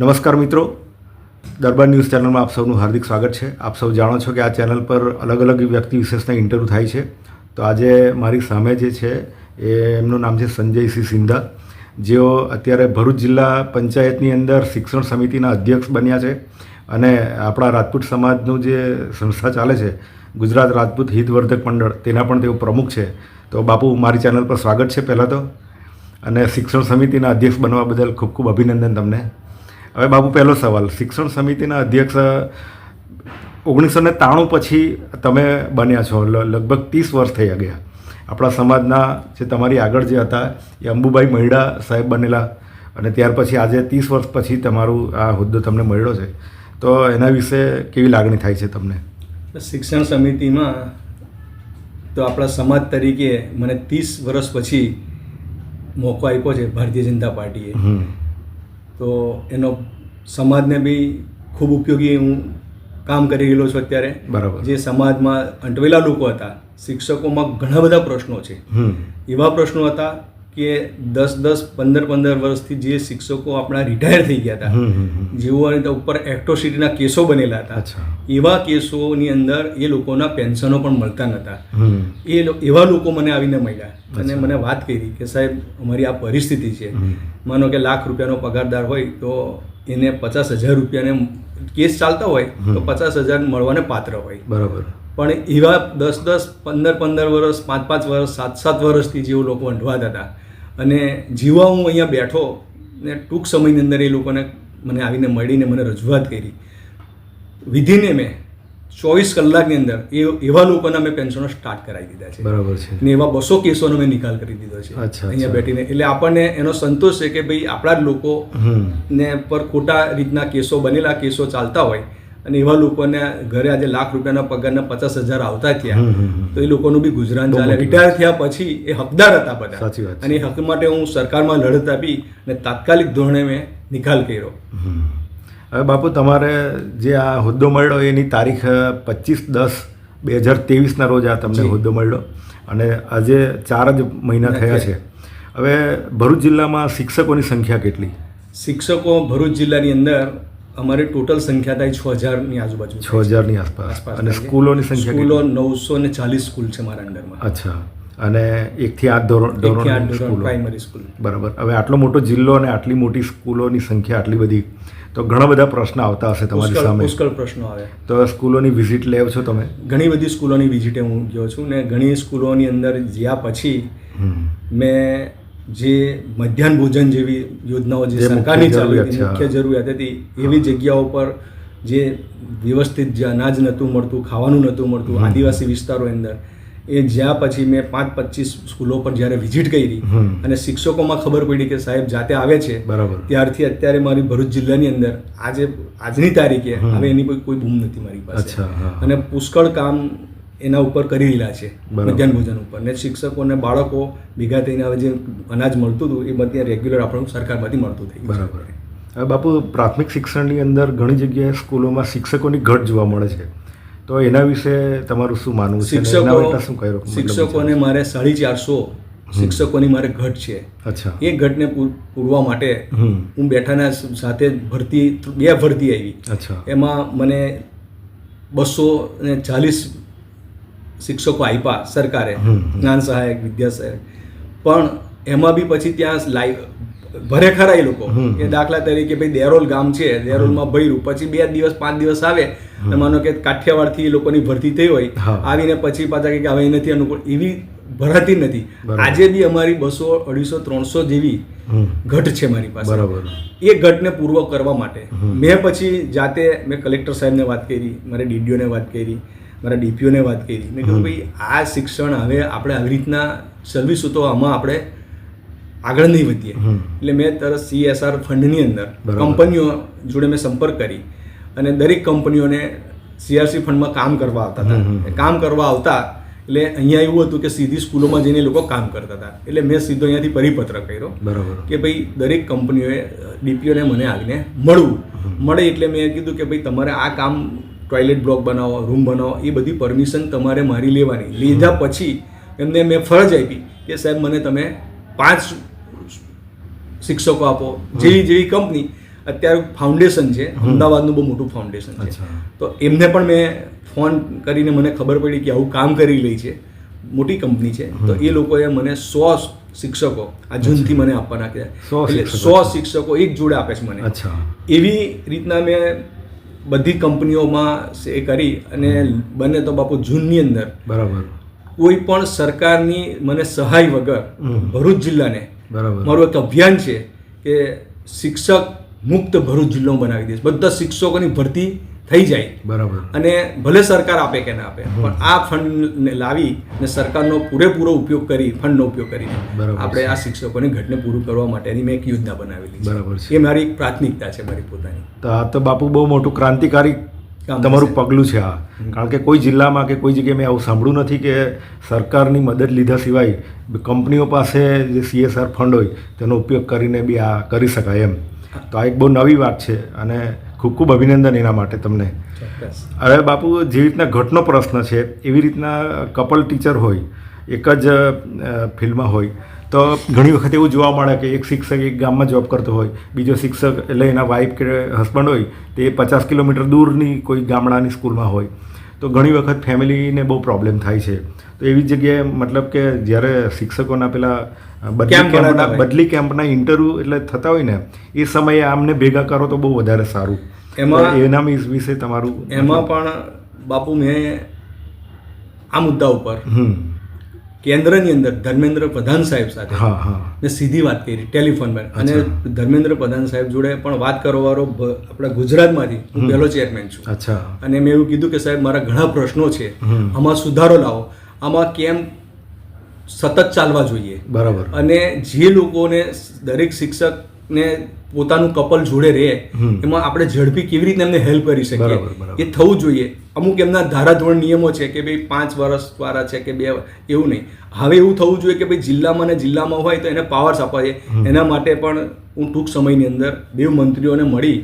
નમસ્કાર મિત્રો. દરબાર ન્યૂઝ ચેનલમાં આપ સૌનું હાર્દિક સ્વાગત છે. આપ સૌ જાણો છો કે આ ચેનલ પર અલગ અલગ વ્યક્તિ વિશેષના ઇન્ટરવ્યૂ થાય છે. તો આજે મારી સામે જે છે એ એમનું નામ છે સંજયસિંહ સિંધા. જેઓ અત્યારે ભરૂચ જિલ્લા પંચાયતની અંદર શિક્ષણ સમિતિના અધ્યક્ષ બન્યા છે અને આપણા રાજપૂત સમાજનું જે સંસ્થા ચાલે છે, ગુજરાત રાજપૂત હિતવર્ધક મંડળ, તેના પણ તેઓ પ્રમુખ છે. તો બાપુ, મારી ચેનલ પર સ્વાગત છે પહેલાં તો. અને શિક્ષણ સમિતિના અધ્યક્ષ બનવા બદલ ખૂબ ખૂબ અભિનંદન તમને. હવે બાબુ પહેલો સવાલ. શિક્ષણ સમિતિના અધ્યક્ષ ઓગણીસો ને ત્રાણું પછી તમે બન્યા છો લગભગ ત્રીસ વર્ષ થઈ ગયા. આપણા સમાજના જે તમારી આગળ જે હતા એ અંબુભાઈ મહિડા સાહેબ બનેલા અને ત્યાર પછી આજે ત્રીસ વર્ષ પછી તમારું આ હોદ્દો તમને મળ્યો છે. તો એના વિશે કેવી લાગણી થાય છે તમને? શિક્ષણ સમિતિમાં તો આપણા સમાજ તરીકે મને ત્રીસ વર્ષ પછી મોકો આપ્યો છે ભારતીય જનતા પાર્ટીએ. તો એનો સમાજને બી ખૂબ ઉપયોગી હું કામ કરી રહેલો છું અત્યારે. બરાબર. જે સમાજમાં અંટવેલા લોકો હતા શિક્ષકોમાં ઘણા બધા પ્રશ્નો છે. એવા પ્રશ્નો હતા કે દસ દસ પંદર પંદર વર્ષથી જે શિક્ષકો આપણા રિટાયર થઈ ગયા હતા હમ હમ હમ. જેઓ ઉપર એક્ટ્રોસિટીના કેસો બનેલા હતા એવા કેસોની અંદર એ લોકોના પેન્શનો પણ મળતા નહોતા એ એવા લોકો મને આવીને મળ્યા અને મને વાત કરી કે સાહેબ અમારી આ પરિસ્થિતિ છે. માનો કે લાખ રૂપિયાનો પગારદાર હોય તો એને પચાસ હજાર રૂપિયાને કેસ ચાલતા હોય તો પચાસ હજાર મળવાને પાત્ર હોય. બરાબર. પણ એવા દસ દસ પંદર પંદર વર્ષ પાંચ પાંચ વર્ષ સાત સાત વર્ષથી જેઓ લોકો અંઢવાતા હતા અને જીવા હું અહીંયા બેઠો ને ટૂંક સમયની અંદર એ લોકોને મને આવીને મળીને મને રજૂઆત કરી. વિધિને મેં ચોવીસ કલાકની અંદર એ એવા લોકોના મેં પેન્શનો સ્ટાર્ટ કરાવી દીધા છે. બરાબર છે. ને એવા બસો કેસોનો મેં નિકાલ કરી દીધો છે. અહીંયા બેઠીને. એટલે આપણને એનો સંતોષ છે કે ભાઈ આપણા જ લોકો ને પર ખોટા રીતના કેસો બનેલા કેસો ચાલતા હોય અને એવા લોકોને ઘરે આજે લાખ રૂપિયાના પગારના પચાસ હજાર આવતા થયા. તો એ લોકોનું બી ગુજરાન ચાલે. રિટાયર થયા પછી એ હકદાર હતા બધા. સાચી વાત છે. અને એ હક માટે હું સરકારમાં લડત આપી અને તાત્કાલિક ધોરણે મેં નિકાલ કર્યો. હવે બાપુ તમારે જે આ હોદ્દો મળ્યો એની તારીખ પચીસ દસ બે હજાર ત્રેવીસના રોજ આ તમને. હોદ્દો મળ્યો. અને આજે ચાર જ મહિના થયા છે. હવે ભરૂચ જિલ્લામાં શિક્ષકોની સંખ્યા કેટલી? શિક્ષકો ભરૂચ જિલ્લાની અંદર અમારી ટોટલ સંખ્યા થાય છ હજારની આજુબાજુ. છ હજારની આસપાસ. અને સ્કૂલોની સંખ્યા સ્કૂલો નવસો ને ચાલીસ સ્કૂલ છે મારા અંડરમાં. અચ્છા. અને એકથી આઠ ધોરણ ધોરણ પ્રાઇમરી સ્કૂલ. બરાબર. હવે આટલો મોટો જિલ્લો અને આટલી મોટી સ્કૂલોની સંખ્યા આટલી બધી તો ઘણા બધા પ્રશ્ન આવતા હશે તમારી સામે. પુષ્કળ પ્રશ્નો આવે. તો સ્કૂલોની વિઝિટ લેવ છો તમે? ઘણી બધી સ્કૂલોની વિઝિટે હું ગયો છું ને ઘણી સ્કૂલોની અંદર જ્યાં પછી મેં જે મધ્યાહન ભોજન જેવી યોજનાઓ જે સરકારની ચાલુ હતી મુખ્ય જરૂરિયાત હતી એવી જગ્યાઓ પર જે વ્યવસ્થિત જે અનાજ નહોતું મળતું ખાવાનું નહોતું મળતું આદિવાસી વિસ્તારો અંદર એ જ્યાં પછી મેં પાંચ પચીસ સ્કૂલો પર જ્યારે વિઝિટ કરી અને શિક્ષકોમાં ખબર પડી કે સાહેબ જાતે આવે છે બરાબર. ત્યારથી અત્યારે મારી ભરૂચ જિલ્લાની અંદર આજે આજની તારીખે હવે એની કોઈ કોઈ બૂમ નથી મારી પાસે. અને પુષ્કળ કામ એના ઉપર કરી રહેલા છે મધ્યાહન ભોજન ઉપર. ને શિક્ષકોને બાળકો ભેગા થઈને હવે જે અનાજ મળતું હતું એ બધી રેગ્યુલર આપણું સરકારમાંથી મળતું થઈ બરાબર. હવે બાપુ પ્રાથમિક શિક્ષણની અંદર ઘણી જગ્યાએ સ્કૂલોમાં શિક્ષકોની ઘટ જોવા મળે છે. તો એના વિશે તમારું શું માનવું છે? શિક્ષકો શું કર્યું શિક્ષકોને મારે સાડી ચારસો શિક્ષકોની મારે ઘટ છે. અચ્છા. એ ઘટને પૂર- પૂરવા માટે હું બેઠાના સાથે ભરતી બે ભરતી આવી. અચ્છા. એમાં મને બસો ને ચાલીસ શિક્ષકો આપ્યા સરકારે. જ્ઞાન સહાયક વિદ્યા સહાયક પણ એમાં બી પછી ત્યાં લાઈવ ભરે ખરા એ લોકો કે દાખલા તરીકે ભાઈ દેરોલ ગામ છે દેરોલમાં ભર્યું પછી બે દિવસ પાંચ દિવસ આવે અને માનો કે કાઠિયાવાડથી એ લોકોની ભરતી થઈ હોય આવીને પછી પાછા કે હવે નથી અનુકૂળ એવી ભરાતી નથી. આજે બી અમારી બસો અઢીસો ત્રણસો જેવી ઘટ છે મારી પાસે. બરાબર. એ ઘટને પૂર્વ કરવા માટે. મેં પછી જાતે મેં કલેક્ટર સાહેબને વાત કરી મારે ડીડીઓને વાત કરી મારા ડીપીઓને વાત કરી. મેં કહ્યું ભાઈ આ શિક્ષણ હવે આપણે આવી રીતના સર્વિસો તો આમાં આપણે આગળ નહીં વધીએ. એટલે મેં તરત સીએસઆર ફંડની અંદર કંપનીઓ જોડે મેં સંપર્ક કરી અને દરેક કંપનીઓને સીઆરસી ફંડમાં કામ કરવા આવતા. હતા. કામ કરવા આવતા એટલે અહીંયા એવું હતું કે સીધી સ્કૂલોમાં જઈને લોકો કામ કરતા હતા. એટલે મેં સીધો અહીંયાથી પરિપત્ર કર્યો બરાબર. કે ભાઈ દરેક કંપનીઓએ ડીપીઓને મને આવીને મળવું. મળે એટલે મેં કીધું કે ભાઈ તમારે આ કામ ટોયલેટ બ્લોક બનાવો રૂમ બનાવો એ બધી પરમિશન તમારે મારી લેવાની. લીધા પછી એમને મેં ફરજ આપી કે સાહેબ મને તમે પાંચ શિક્ષકો આપો. જેવી જેવી કંપની અત્યારે ફાઉન્ડેશન છે અમદાવાદનું બહુ મોટું ફાઉન્ડેશન છે. તો એમને પણ મેં ફોન કરીને મને ખબર પડી કે આવું કામ કરી રહી છે. મોટી કંપની છે. તો એ લોકોએ મને સો શિક્ષકો આ જૂનથી મને આપવાના કે સો શિક્ષકો એક જોડે આપે છે મને. એવી રીતના મેં બધી કંપનીઓમાં એ કરી અને બને તો બાપુ જૂનની અંદર બરાબર. કોઈ પણ સરકારની મને સહાય વગર ભરૂચ જિલ્લાને બરાબર. મારું એક અભિયાન છે કે શિક્ષક મુક્ત ભરૂચ જિલ્લો બનાવી દઈશ બધા શિક્ષકોની ભરતી થઈ જાય. બરાબર. અને ભલે સરકાર આપે કે ના આપે પણ આ ફંડ લાવી અને સરકારનો પૂરેપૂરો ઉપયોગ કરી ફંડનો ઉપયોગ કરીને બરાબર આપણે આ શિક્ષકોને ઘટને પૂરું કરવા માટેની મેં એક યોજના બનાવેલી બરાબર છે. એ મારી એક પ્રાથમિકતા છે મારી પોતાની. તો આ તો બાપુ બહુ મોટું ક્રાંતિકારી તમારું પગલું છે આ. કારણ કે કોઈ જિલ્લામાં કે કોઈ જગ્યાએ મેં આવું સાંભળ્યું નથી કે સરકારની મદદ લીધા સિવાય કંપનીઓ પાસે જે સીએસઆર ફંડ હોય તેનો ઉપયોગ કરીને બી આ કરી શકાય એમ. તો આ એક બહુ નવી વાત છે અને ખૂબ ખૂબ અભિનંદન એના માટે તમને. હવે બાપુ જે રીતના ઘટનો પ્રશ્ન છે એવી રીતના કપલ ટીચર હોય એક જ ફિલ્ડમાં હોય તો ઘણી વખત એવું જોવા મળે કે એક શિક્ષક એક ગામમાં જોબ કરતો હોય બીજો શિક્ષક એટલે એના વાઈફ કે હસબન્ડ હોય તે પચાસ કિલોમીટર દૂરની કોઈ ગામડાની સ્કૂલમાં હોય તો ઘણી વખત ફેમિલીને બહુ પ્રોબ્લેમ થાય છે. એવી જગ્યાએ મતલબ કે જ્યારે શિક્ષકોના પેલા બદલી કેમ્પના બદલી કેમ્પના ઇન્ટરવ્યૂ એટલે થતા હોય ને એ સમયે આમને ભેગા કરો તો બહુ વધારે સારું. એમાં- એના વિશે તમારું એમાં પણ બાપુ મેં આ મુદ્દા ઉપર કેન્દ્રની અંદર ધર્મેન્દ્ર પ્રધાન સાહેબ સાથે હા હા. મેં સીધી વાત કરી ટેલિફોન પર. અને ધર્મેન્દ્ર પ્રધાન સાહેબ જોડે પણ વાત કરવાવાળો આપણા ગુજરાતમાંથી હું પહેલો ચેરમેન છું. અચ્છા. અને મેં એવું કીધું કે સાહેબ મારા ઘણા પ્રશ્નો છે. આમાં સુધારો લાવો. આમાં કેમ સતત ચાલવા જોઈએ? બરાબર. અને જે લોકોને દરેક શિક્ષકને પોતાનું કપલ જોડે રહે એમાં આપણે ઝડપી કેવી રીતે એમને હેલ્પ કરી શકીએ. એ થવું જોઈએ. અમુક એમના ધારાધોરણ નિયમો છે કે ભાઈ પાંચ વર્ષ વાળા છે કે બે એવું નહીં. હવે એવું થવું જોઈએ કે ભાઈ જિલ્લામાં ને જિલ્લામાં હોય તો એને પાવર્સ આપવા એના માટે પણ હું ટૂંક સમયની અંદર બે મંત્રીઓને મળી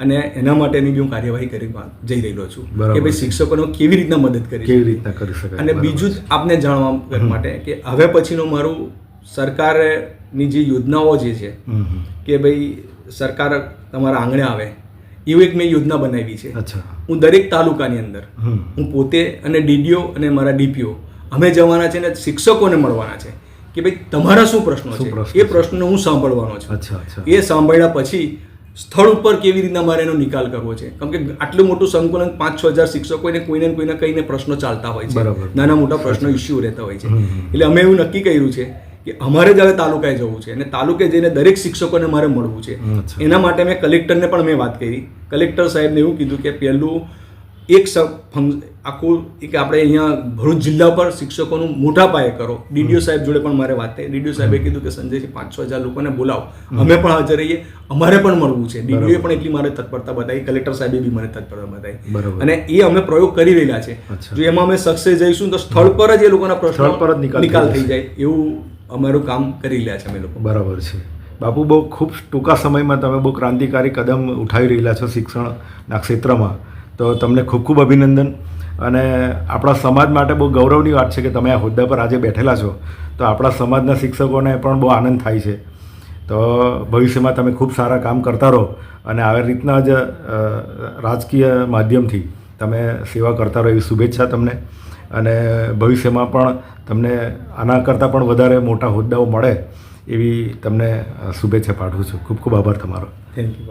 અને એના માટેની બી હું કાર્યવાહી કરી જઈ રહેલો છું. કે ભાઈ શિક્ષકોને કેવી રીતના મદદ કરી કેવી રીતના કરી શકાય? અને બીજું જ આપને જાણવા માટે કે હવે પછીનું મારું સરકારની જે યોજનાઓ જે છે. કે ભાઈ સરકાર તમારા આંગણે આવે એવું એક મેં યોજના બનાવી છે. હું દરેક તાલુકાની અંદર હું પોતે અને ડીડીઓ અને મારા ડીપીઓ અમે જવાના છે ને શિક્ષકોને મળવાના છે. કે ભાઈ તમારા શું પ્રશ્નો છે? એ? પ્રશ્નો હું સાંભળવાનો છું. એ સાંભળ્યા પછી સ્થળ ઉપર કેવી રીતના મારે એનો નિકાલ કરવો છે? કેમ કે આટલું મોટું સંકુલન પાંચ છ હજાર શિક્ષકોને કોઈને કોઈને કઈને પ્રશ્નો ચાલતા હોય છે. નાના મોટા પ્રશ્નો ઇસ્યુ રહેતા હોય છે. એટલે અમે એવું નક્કી કર્યું છે કે અમારે જ હવે તાલુકાએ જવું છે અને તાલુકે જઈને દરેક શિક્ષકોને મારે મળવું છે. એના માટે મેં કલેક્ટરને પણ મેં વાત કરી. કલેક્ટર સાહેબને એવું કીધું કે પહેલું એક આખું એક આપણે અહીંયા ભરૂચ જિલ્લા પર શિક્ષકોનું મોટા પાયે કરો. ડીડીઓ સાહેબ જોડે પણ મારે વાત થઈ. ડીડીઓ સાહેબે કીધું કે સંજયજી પાંચ છ હજાર લોકોને બોલાવો. અમે પણ હાજર રહીએ. અમારે પણ મળવું છે. ડીડીઓએ પણ એટલી મારે તત્પરતા બતાવી. કલેક્ટર સાહેબે બી મને તત્પરતા બતાવી. બરાબર. અને એ અમે પ્રયોગ કરી રહેલા છે. જો એમાં અમે સક્સેસ જઈશું તો સ્થળ પર જ એ લોકોના પ્રશ્નો સ્થળ પર જ નિકાલ થઈ. જાય. એવું અમારું કામ કરી રહ્યા છે અમે લોકો. બરાબર છે. બાપુ બહુ ખૂબ ટૂંકા સમયમાં તમે બહુ ક્રાંતિકારી કદમ ઉઠાવી રહેલા છો શિક્ષણના ક્ષેત્રમાં. તો તમને ખૂબ ખૂબ અભિનંદન. અને આપણા સમાજ માટે બહુ ગૌરવની વાત છે કે તમે આ હોદ્દા પર આજે બેઠેલા છો, તો આપણા સમાજના શિક્ષકોને પણ બહુ આનંદ થાય છે. તો ભવિષ્યમાં તમે ખૂબ સારા કામ કરતા રહો અને આવી રીતના જ રાજકીય માધ્યમથી તમે સેવા કરતા રહો એવી શુભેચ્છા તમને. અને ભવિષ્યમાં પણ તમને આના કરતાં પણ વધારે મોટા હોદ્દાઓ મળે એવી તમને શુભેચ્છા પાઠવું છું. ખૂબ ખૂબ આભાર તમારો. Thank you